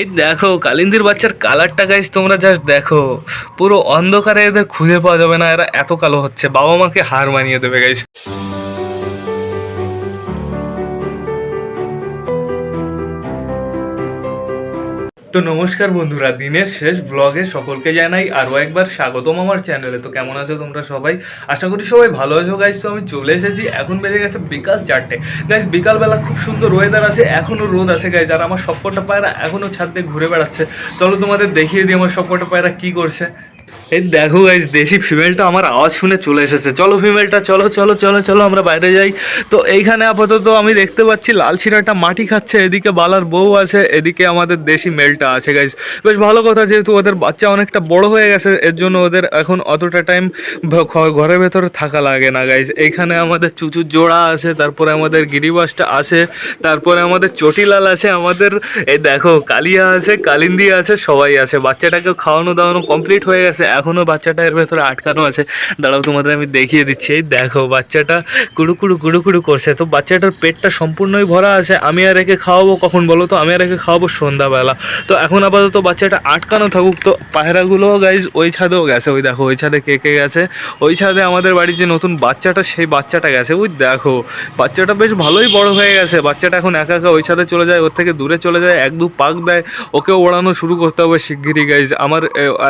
এই দেখো, কালিন্দির বাচ্চার কালারটা গাইজ তোমরা জাস্ট দেখো। পুরো অন্ধকারে এদের খুঁজে পাওয়া যাবে না, এরা এত কালো হচ্ছে বাবা মাকে হার মানিয়ে দেবে গাইস তো নমস্কার বন্ধুরা, দিনের শেষ ব্লগে সকলকে জানাই আরও একবার স্বাগতম আমার চ্যানেলে তো কেমন আছো তোমরা সবাই? আশা করি সবাই ভালো আছো গাইজ তো আমি চলে এসেছি, এখন বেজে গেছে বিকাল চারটে। গাইজ বিকালবেলা খুব সুন্দর ওয়েদার আছে, এখনও রোদ আছে গাইজ আর আমার সবকটা পায়রা এখনও ছাদ দিয়ে ঘুরে বেড়াচ্ছে। চলো তোমাদের দেখিয়ে দিই আমার সবকটা পায়রা কী করছে। এই দেখো গাইজ দেশি ফিমেলটা আমার আওয়াজ শুনে চলে এসেছে। চলো ফিমেলটা চলো চলো চলো চলো, আমরা বাইরে যাই। তো এইখানে আপাতত আমি দেখতে পাচ্ছি, লাল শিরাটা মাটি খাচ্ছে, এদিকে বালার বউ আছে, এদিকে আমাদের দেশি মেলটা আছে গাইজ বেশ ভালো কথা, যেহেতু ওদের বাচ্চা অনেকটা বড় হয়ে গেছে, এর জন্য ওদের এখন অতটা টাইম ঘরের ভেতরে থাকা লাগে না গাইজ এইখানে আমাদের চুচুর জোড়া আছে, তারপরে আমাদের গিরিবাসটা আছে, তারপরে আমাদের চটিলাল আছে, আমাদের এই দেখো কালিয়া আছে, কালিন্দি আছে, সবাই আছে। বাচ্চাটাকে খাওয়ানো দাওয়ানো কমপ্লিট হয়ে গেছে। এখনও বাচ্চাটা এর ভেতরে আটকানো আছে। দাঁড়াও তোমাদের আমি দেখিয়ে দিচ্ছি। এই দেখো, বাচ্চাটা কুড়ু কুড়ু কুড়ু কুড়ু করছে। তো বাচ্চাটার পেটটা সম্পূর্ণই ভরা আছে। আমি আর একে খাওয়াবো কখন বলো তো? আমি আর একে খাওয়াবো সন্ধ্যাবেলা। তো এখন আপাতত বাচ্চাটা আটকানো থাকুক। তো পায়রাগুলো গাইজ ওই ছাদেও গেছে। ওই দেখো, ওই ছাদে কে কে গেছে? ওই ছাদে আমাদের বাড়ির যে নতুন বাচ্চাটা, সেই বাচ্চাটা গেছে। ওই দেখো, বাচ্চাটা বেশ ভালোই বড় হয়ে গেছে। বাচ্চাটা এখন একা একা ওই ছাদে চলে যায়, ওর থেকে দূরে চলে যায়, এক দু পাক দেয়। ওকে ওড়ানো শুরু করতে হবে শিগগিরই গাইজ আমার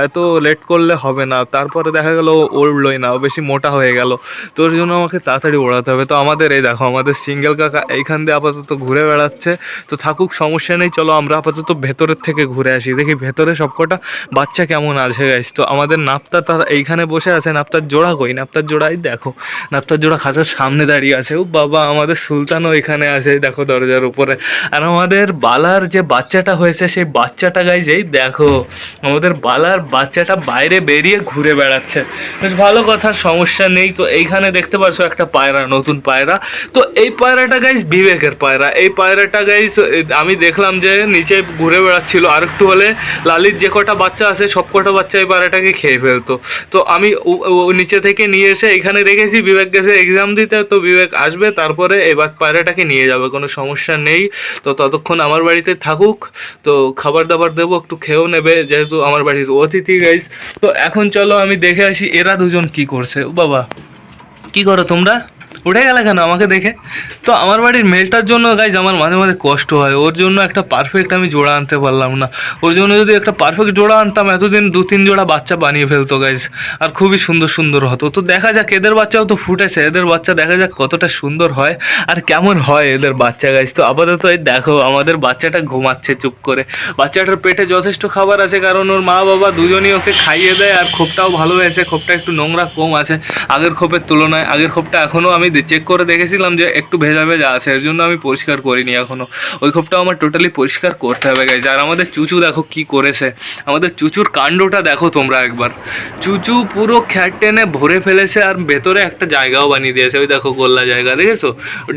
এত লেট করলে হবে না। তারপরে দেখা গেল উড়লোই না, ও বেশি মোটা হয়ে গেল। তো ওর জন্য আমাকে তাড়াতাড়ি ওড়াতে হবে। তো আমাদের এই দেখো, আমাদের সিঙ্গেল কাকা এইখান দিয়ে আপাতত ঘুরে বেড়াচ্ছে। তো থাকুক, সমস্যা নেই, চলো আমরা আপাতত ভেতরের থেকে ঘুরে আসি। দেখি ভেতরে সবকটা বাচ্চা কেমন আছে গাইস তো আমাদের নাপ্তা তার এইখানে বসে আছে। নাপ্তার জোড়া কই? নাপ্তার জোড়াই দেখো। নাপ্তার জোড়া খাঁচার সামনে দাঁড়িয়ে আছে। ও বাবা, আমাদের সুলতানও এখানে আছে দেখো দরজার উপরে। আর আমাদের বালার যে বাচ্চাটা হয়েছে, সেই বাচ্চাটা গাইজ এই দেখো। আমাদের বালার বাচ্চাটা বাইরে বেরিয়ে ঘুরে বেড়াচ্ছে। বেশ ভালো কথা, সমস্যা নেই। তো এইখানে দেখতে পাচ্ছ একটা পায়রা, নতুন পায়রা। তো এই পায়রাটা গাইজ বিবেকের পায়রা। এই পায়রাটা গাইজ আমি দেখলাম যে নিচে ঘুরে বেড়াচ্ছিল। আর একটু হলে লালির যে কটা বাচ্চা আছে, সব কটা বাচ্চা এই পায়রাটাকে খেয়ে ফেলতো। তো আমি নিচে থেকে নিয়ে এসে এখানে রেখেছি। বিবেক গেছে এক্সাম দিতে। তো বিবেক আসবে, তারপরে এবার পায়রাটাকে নিয়ে যাবে। কোনো সমস্যা নেই। তো ততক্ষণ আমার বাড়িতে থাকুক। তো খাবার দাবার দেবো, একটু খেয়েও নেবে, যেহেতু আমার বাড়ির অতিথি গাইজ তো এখন চলো আমি দেখে আসি এরা দুজন কি করছে। বাবা কি করো তোমরা? উঠে গেলে কেন? আমাকে দেখে। তো আমার বাড়ির মেলটার জন্য গাইজ আমার মাঝে মাঝে কষ্ট হয়। ওর জন্য একটা পারফেক্ট আমি জোড়া আনতে পারলাম না। ওর জন্য যদি একটা পারফেক্ট জোড়া আনতাম, এতদিন দু, তিন জোড়া বাচ্চা বানিয়ে ফেলতো গাইজ আর খুবই সুন্দর সুন্দর হতো। তো দেখা যাক, এদের বাচ্চাও তো ফুটেছে। এদের বাচ্চা দেখা যাক কতটা সুন্দর হয় আর কেমন হয় এদের বাচ্চা গাইজ তো আপাতত এই দেখো, আমাদের বাচ্চাটা ঘুমাচ্ছে চুপ করে। বাচ্চাটার পেটে যথেষ্ট খাবার আছে, কারণ ওর মা বাবা দুজনই ওকে খাইয়ে দেয়, আর খোপটাও ভালো হয়েছে। খোপটা একটু নোংরা কম আছে আগের খোপের তুলনায়। আগের খোপটা এখনও আমি চেক করে দেখেছিলাম যে একটু ভেজা ভেজা আছে, এর জন্য আমি পরিষ্কার করিনি এখনও ওই খোপটাও আমার টোটালি পরিষ্কার করতে হবে গাইজ আর আমাদের চুচু দেখো কি করেছে। আমাদের চুচুর কাণ্ডটা দেখো তোমরা একবার। চুচু পুরো খ্যাট টেনে ভরে ফেলেছে আর ভেতরে একটা জায়গাও বানিয়ে দিয়েছে। ওই দেখো গোল্লা জায়গা, দেখেছ?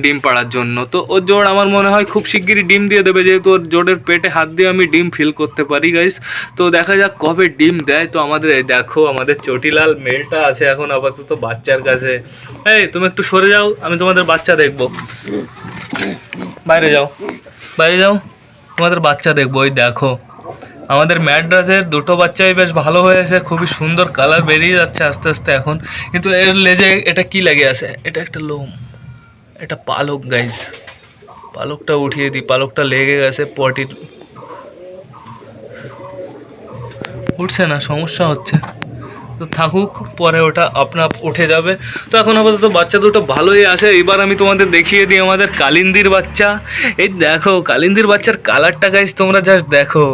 ডিম পাড়ার জন্য। তো ওর জোর আমার মনে হয় খুব শিগগিরই ডিম দিয়ে দেবে। যেহেতু ওর জোরের পেটে হাত দিয়ে আমি ডিম ফিল করতে পারি গাইস তো দেখা যাক কবে ডিম দেয়। তো আমাদের দেখো, আমাদের চটিলাল মেলটা আছে এখন আপাতত বাচ্চার কাছে। এই, তুমি একটু সরে যাও, আমি তোমাদের বাচ্চা দেখব। বাইরে যাও। বাইরে যাও, তোমাদের বাচ্চা দেখব, ওই দেখো। আমাদের ম্যাড্রাসের দুটো বাচ্চাই বেশ ভালো হয়েছে, খুবই সুন্দর কালার বেরিয়ে যাচ্ছে আস্তে আস্তে এখন। কিন্তু এর লেজে এটা কি লেগে আছে? এটা একটা লোম। এটা পালক গাইজ পালকটা উঠিয়ে দিই, পালকটা লেগে গেছে পটির উঠছে না, সমস্যা হচ্ছে। থাকুক, পরে ওটা আপনা উঠে যাবে। তো এখন আপাতত বাচ্চা দুটো ভালোই আছে। এবার আমি তোমাদের দেখিয়ে দিই আমাদের কালিন্দির বাচ্চা। এই দেখো, কালিন্দির বাচ্চার কালারটা গাইজ তোমরা জাস্ট দেখো।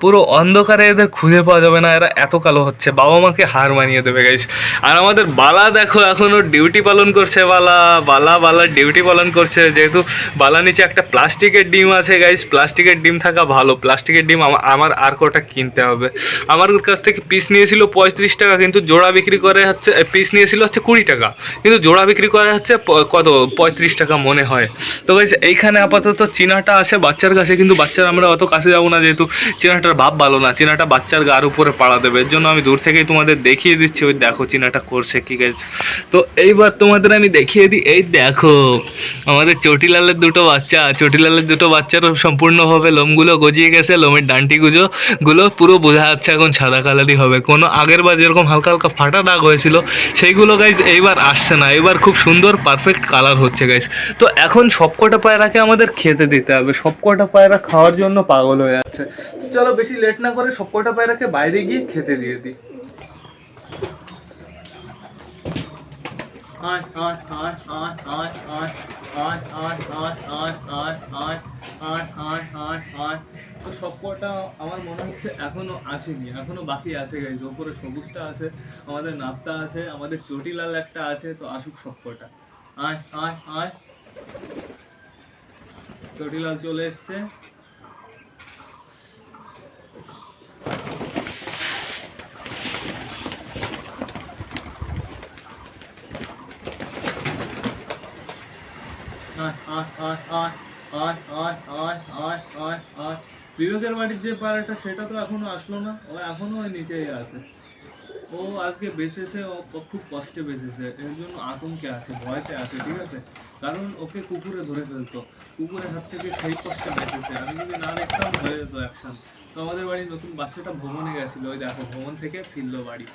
পুরো অন্ধকারে এদের খুঁজে পাওয়া যাবে না, এরা এত কালো হচ্ছে। বাবা মাকে হার মানিয়ে দেবে গাইজ আর আমাদের বালা দেখো এখনও ডিউটি পালন করছে বালা। বালা বালা ডিউটি পালন করছে। যেহেতু বালা নিচে একটা প্লাস্টিকের ডিম আছে গাইজ প্লাস্টিকের ডিম থাকা ভালো। প্লাস্টিকের ডিম আমার আর কটা কিনতে হবে। আমার কাছ থেকে পিস নিয়েছিল পঁয়ত্রিশ টাকা কিন্তু জোড়া বিক্রি করে হচ্ছে পিস নিয়েছিল হচ্ছে কুড়ি টাকা। কিন্তু জোড়া বিক্রি করে হচ্ছে কত? পঁয়ত্রিশ টাকা মনে হয়। তো গাইজ এইখানে আপাতত চীনাটা আছে, বাচ্চার কাছে কিন্তু বাচ্চার আমরা অত কাছে যাব না, যেহেতু চীনাটার ভাব ভালো না। চীনাটা বাচ্চার গার উপরে পাড়া দেবে। এর জন্য আমি দূর থেকেই তোমাদের দেখিয়ে দিচ্ছি। ওই দেখো চীনাটা করছে কি গাইজ তো এইবার তোমাদের আমি দেখিয়ে দিই। এই দেখো, আমাদের চটিলালের দুটো বাচ্চা। চটিলালের দুটো বাচ্চারও সম্পূর্ণভাবে লোমগুলো গজিয়ে গেছে, লোমের ডান্টিগুলো গুলো পুরো বোঝা যাচ্ছে এখন সাদা কালারই হবে। কোনো আগের বার যেরকম হালকা হালকা ফাটা দাগ হয়েছিল সেইগুলো গাইজ এইবার আসছে না এবার খুব সুন্দর পারফেক্ট কালার হচ্ছে গাইজ তো এখন সবকটা পায়রাকে আমাদের খেতে দিতে হবে সবকটা পায়রা খাওয়ার জন্য পাগল হয়ে যাচ্ছে চলো বেশি লেট না করে সবকটা পায়রাকে বাইরে গিয়ে খেতে দিয়ে দিই আয় আয় আয় আয় আয় আয় আয় আয় আয় আয় আয় আয় আয় আয় আয় সবকটা আমার মনে হচ্ছে এখনও আসেনি, এখনও বাকি আছে গাইজ ওপরে সবুজটা আছে, আমাদের নাপটা আছে, আমাদের চটিলাল একটা আছে, তো আসুক সবকটা আয় আয় আয়। চটিলাল চলে এসছে। আয় আয় আয় আয় আয় আয় আয় আয় আয় আয়। বিবেকের বাড়ির যে পায়রাটা সেটা তো এখনও আসলো না। ও এখনও ওই নিচেই আছে। ও আজকে বেঁচেছে, ও খুব কষ্টে বেঁচেছে। এর জন্য আতঙ্কে আছে, ভয়তে আছে, ঠিক আছে? কারণ ওকে কুকুরে ধরে ফেলতো। কুকুরের হাত থেকে সেই কষ্টে বেঁচেছে। আমি যদি না দেখতাম, হয়ে যেত অ্যাকশন। তো আমাদের বাড়ির নতুন বাচ্চাটা ভ্রমণে গেছিল। ওই দেখো ভ্রমণ থেকে ফিরলো বাড়ি।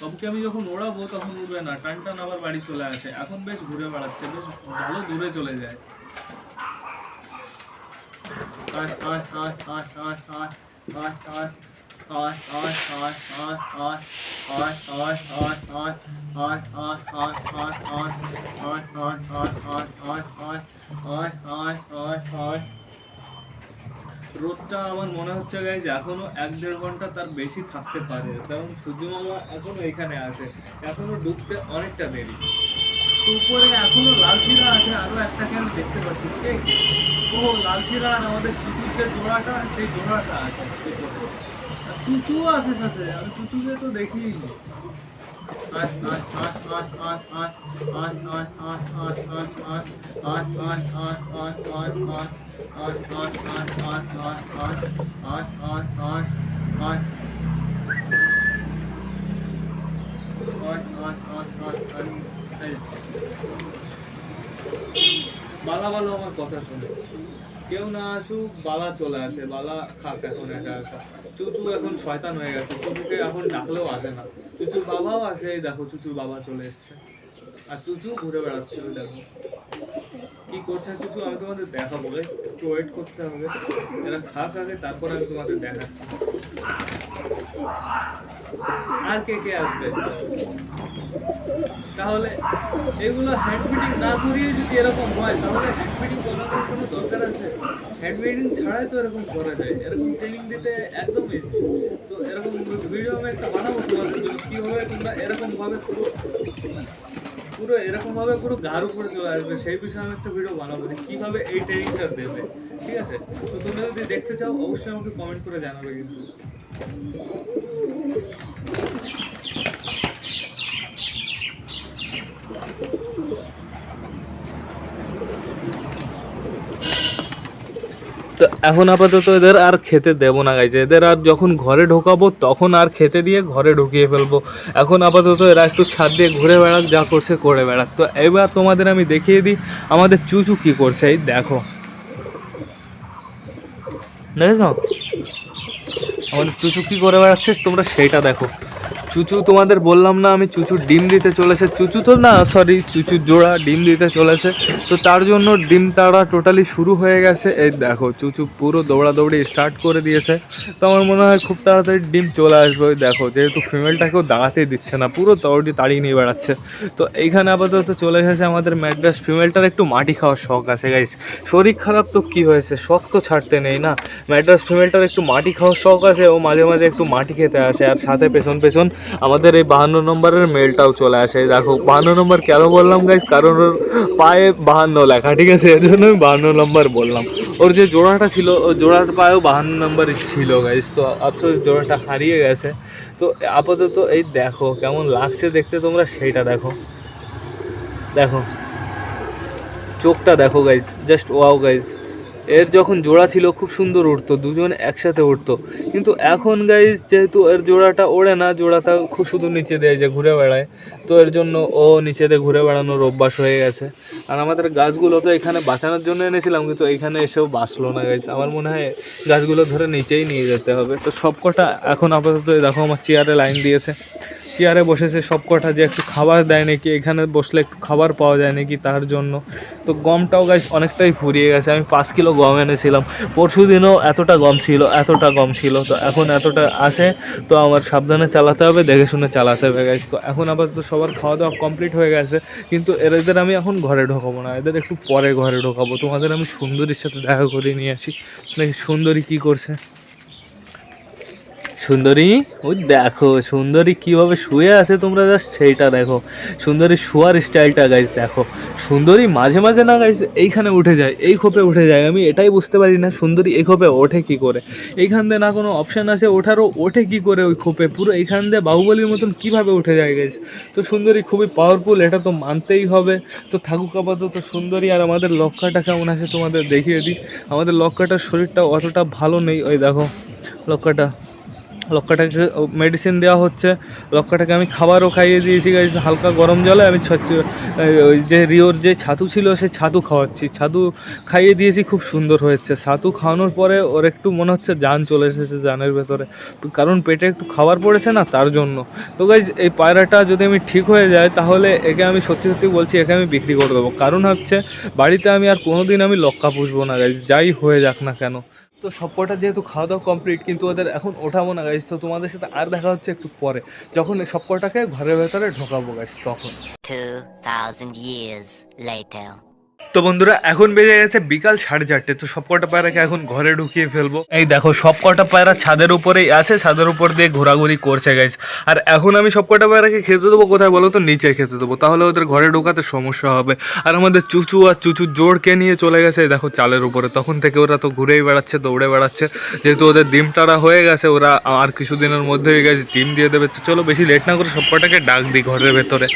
তবুকে আমি যখন ওড়াবো, তখন উড়বে না। টান টান আবার বাড়ি চলে আসে। এখন বেশ ঘুরে বেড়াচ্ছে, বেশ ভালো দূরে চলে যায়। রোদটা আমার মনে হচ্ছে গাইজ এখনও এক দেড় ঘণ্টা তার বেশি থাকতে পারে, কারণ সূর্য মামা এখনও এখানে আছে এখনও ডুবতে অনেকটা দেরি। উপরে এখনও লাল আছে, আরও একটাকে আমি দেখতে পাচ্ছি তো লালশিরার আমাদের চুচুর যে জোড়াটা সেই জোড়াটা আছে চুচুও আছে সাথে আমি চুচুকে তো দেখি Thank you. বালা বালা আমার কথা শুনে। কেউ না আসুক, বালা চলে আসে, বালা খাক এখন একা একা চুচু এখন শয়তান হয়ে গেছে, চুচুকে এখন ডাকলেও আসে না। চুচুর বাবাও আসে, এই দেখো চুচুর বাবা চলে এসছে। আর চুচু ঘুরে বেড়াচ্ছে, ওই দেখো। কি করছে চুচু? আমি তোমাদের দেখাবো একটু ওয়েট করতে হবে। এরা খাক আগে, তারপর আমি তোমাদের দেখাচ্ছি। আর কে কে আসবে? তাহলে এগুলো হ্যান্ড মিটিং না করিয়ে যদি এরকম হয়, তাহলে হ্যান্ড মিটিং করানোর কোনো দরকার আছে? হ্যান্ড মিটিং ছাড়াই তো এরকম করা যায়। এরকম ট্রেনিং দিতে একদম ইজি তো এরকম ভিডিও আমি একটা বানাবো তোমাদের কীভাবে তোমরা এরকমভাবে পুরো পুরো এরকমভাবে পুরো গার উপরে চলে আসবে, সেই বিষয়ে আমি একটা ভিডিও বানাবো যে কীভাবে এই ট্রেনিংটা দেবে। ঠিক আছে? তো তোমরা যদি দেখতে চাও, অবশ্যই আমাকে কমেন্ট করে জানাবে কিন্তু। তো এখন আপাতত এদের আর খেতে দেবো না গাইছে এদের আর যখন ঘরে ঢোকাবো, তখন আর খেতে দিয়ে ঘরে ঢুকিয়ে ফেলব। এখন আপাতত এরা একটু ছাদ দিয়ে ঘুরে বেড়াক, যা করছে করে বেড়াক। তো এবার তোমাদের আমি দেখিয়ে দিই, আমাদের চুচু কি করছে, এই দেখো। দেখেছ? আমাদের চুচু কি করে বেড়াচ্ছিস তোমরা সেইটা দেখো। চুচু তোমাদের বললাম না, আমি চুচু ডিম দিতে চলেছে। চুচু তো না সরি চুচু জোড়া ডিম দিতে চলেছে। তো তার জন্য ডিম তাড়া টোটালি শুরু হয়ে গেছে। এই দেখো, চুচু পুরো দৌড়াদৌড়ি স্টার্ট করে দিয়েছে। তো আমার মনে হয় খুব তাড়াতাড়ি ডিম চলে আসবে ওই দেখো, যেহেতু ফিমেলটাকেও দাঁড়াতেই দিচ্ছে না, পুরো দৌড়ি তাড়িয়ে নিয়ে বেড়াচ্ছে। তো এইখানে আপাতত চলে এসেছে আমাদের ম্যাড্রাস। ফিমেলটার একটু মাটি খাওয়ার শখ আছে গাইস শরীর খারাপ তো কী হয়েছে? শখ তো ছাড়তে নেই না। ম্যাড্রাস ফিমেলটার একটু মাটি খাওয়ার শখ আছে, ও মাঝে মাঝে একটু মাটি খেতে আসে, আর সাথে পেছন পেছন আমাদের এই বাহান্ন নম্বরের মেলটাও চলে আসে। দেখো, বাহান্ন নম্বর কেন বললাম গাইজ কারণ ওর পায়ে বাহান্ন লেখা, ঠিক আছে? এর জন্য আমি বাহান্ন নম্বর বললাম। ওর যে জোড়াটা ছিল জোড়ার পায়েও বাহান্ন নম্বরই ছিল গাইজ তো আফসোস, জোড়াটা হারিয়ে গেছে। তো আপাতত এই দেখো, কেমন লাগছে দেখতে তোমরা? সেইটা দেখো। দেখো। চোখটা দেখো গাইজ জাস্ট ওয়াও গাইজ এর যখন জোড়া ছিল খুব সুন্দর উঠতো দুজন একসাথে উঠতো কিন্তু এখন গাইজ যেহেতু এর জোড়াটা ওড়ে না, জোড়াটা খুব শুধু নিচে দেয় যে ঘুরে বেড়ায়, তো এর জন্য ও নিচেতে ঘুরে বেড়ানোর অভ্যাস হয়ে গেছে। আর আমাদের গাছগুলো তো এখানে বাঁচানোর জন্য এনেছিলাম, কিন্তু এখানে এসেও বাঁচলো না গাইজ আমার মনে হয় গাছগুলো ধরে নিচেই নিয়ে যেতে হবে। তো সবকটা এখন আপাতত দেখো আমার চেয়ারে লাইন দিয়েছে। চেয়ারে বসেছে সব কটা যে একটু খাবার দেয় নাকি, এখানে বসলে একটু খাবার পাওয়া যায় নাকি তার জন্য। তো গমটাও গাছ অনেকটাই ফুরিয়ে গেছে, আমি পাঁচ কিলো গম এনেছিলাম। পরশু দিনও এতটা গম ছিল, এতটা গম ছিল, তো এখন এতটা আসে তো আমার সাবধানে চালাতে হবে, দেখে শুনে চালাতে হবে গাছ তো এখন আপাতত সবার খাওয়া দাওয়া কমপ্লিট হয়ে গেছে, কিন্তু এদের আমি এখন ঘরে ঢোকাবো না, এদের একটু পরে ঘরে ঢোকাবো। তোমাদের আমি সুন্দরীর সাথে দেখা করে নিয়ে আসি, নাকি সুন্দরী কী করছে? সুন্দরী ওই দেখো, সুন্দরী কীভাবে শুয়ে আছে তোমরা জাস্ট সেইটা দেখো। সুন্দরী শোয়ার স্টাইলটা গাইজ দেখো। সুন্দরী মাঝে মাঝে না গাইজ এইখানে উঠে যায়, এই খোপে উঠে যায়। আমি এটাই বুঝতে পারি না, সুন্দরী এই খোপে ওঠে কি করে? এইখান দিয়ে না কোনো অপশান আছে, ওঠারও ওঠে কি করে ওই খোপে? পুরো এইখান দিয়ে বাহুবলীর মতন কীভাবে উঠে যায় গাইজ তো সুন্দরী খুবই পাওয়ারফুল এটা তো মানতেই হবে। তো থাকুক আপাতত সুন্দরী আর আমাদের লক্ষ্যটা কেমন আছে তোমাদের দেখিয়ে দিই। আমাদের লক্ষ্যটার শরীরটা অতটা ভালো নেই, ওই দেখো লক্ষ্যটা লক্কাটাকে মেডিসিন দেওয়া হচ্ছে। লক্কাটাকে আমি খাবারও খাইয়ে দিয়েছি গাইজ হালকা গরম জলে আমি ওই যে রিওর যে ছাতু ছিল, সে ছাতু খাওয়াচ্ছি। ছাতু খাইয়ে দিয়েছি, খুব সুন্দর হয়েছে। ছাতু খাওয়ানোর পরে ওর একটু মনে হচ্ছে যান চলে এসেছে যানের ভেতরে। কারণ পেটে একটু খাবার পড়েছে না, তার জন্য। তো গাইজ এই পায়রাটা যদি আমি ঠিক হয়ে যায়, তাহলে একে আমি সত্যি সত্যি বলছি, একে আমি বিক্রি করে দেবো। কারণ হচ্ছে, বাড়িতে আমি আর কোনোদিন আমি লক্কা পুষবো না গাইজ যাই হয়ে যাক না কেন। তো সবকটা যেহেতু খাওয়া দাওয়া কমপ্লিট কিন্তু ওদের এখন ওঠাবো না গাইজ তো তোমাদের সাথে আর দেখা হচ্ছে একটু পরে। যখন সবকটাকে ঘরের ভেতরে ঢোকাবো গাইজ তখন। 2,000 years later. তো বন্ধুরা, এখন বেজে গেছে বিকাল সাড়ে চারটে, তো সব কটা পায়রাকে এখন ঘরে ঢুকিয়ে ফেলব। এই দেখো সব কটা পায়রা ছাদের উপরেই আছে, ছাদের উপর দিয়ে ঘোরাঘুরি করছে গাইজ আর এখন আমি সব কটা পায়রাকে খেতে দেবো, কোথায় বলো তো? নিচে খেতে দেবো। তাহলে ওদের ঘরে ঢোকাতে সমস্যা হবে। আর আমাদের চুচু আর চুচু জোরকে নিয়ে চলে গেছে? দেখো, চালের উপরে। তখন থেকে ওরা তো ঘুরেই বেড়াচ্ছে, দৌড়ে বেড়াচ্ছে। যেহেতু ওদের ডিম টাড়া হয়ে গেছে, ওরা আর কিছুদিনের মধ্যেই গেছে ডিম দিয়ে দেবে। চলো, বেশি লেট না করে সব কটাকে ডাক দিই ঘরের ভেতরে।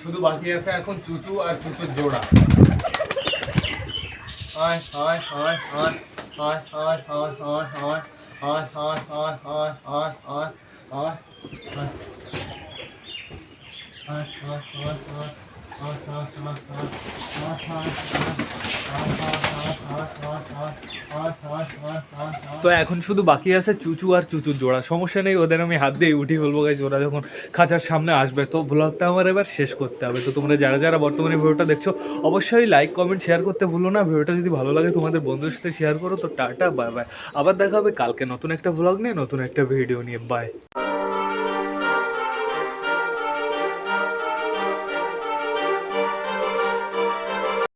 শুধু বাকি আছে এখন চুচু আর চুচুর জোড়া। হয় হয় হয় হয় হয় হয় হয় হয় হয় হয় হয় হয় হয় হয় হয় হয় তো এখন শুধু বাকি আছে চুচু আর চুচুর জোড়া। সমস্যা নেই, ওদের আমি হাত দিয়ে উঠিয়ে ফেলব গাইজ ওরা যখন খাঁচার সামনে আসবে, তো ব্লগটা আমার এবার শেষ করতে হবে। তো তোমরা যারা যারা বর্তমানে ভিডিওটা দেখছ, অবশ্যই লাইক কমেন্ট শেয়ার করতে ভুলো না। ভিডিওটা যদি ভালো লাগে, তোমাদের বন্ধুদের সাথে শেয়ার করো। তো টাটা বাই বাই আবার দেখা হবে কালকে নতুন একটা ব্লগ নিয়ে, নতুন একটা ভিডিও নিয়ে। বাই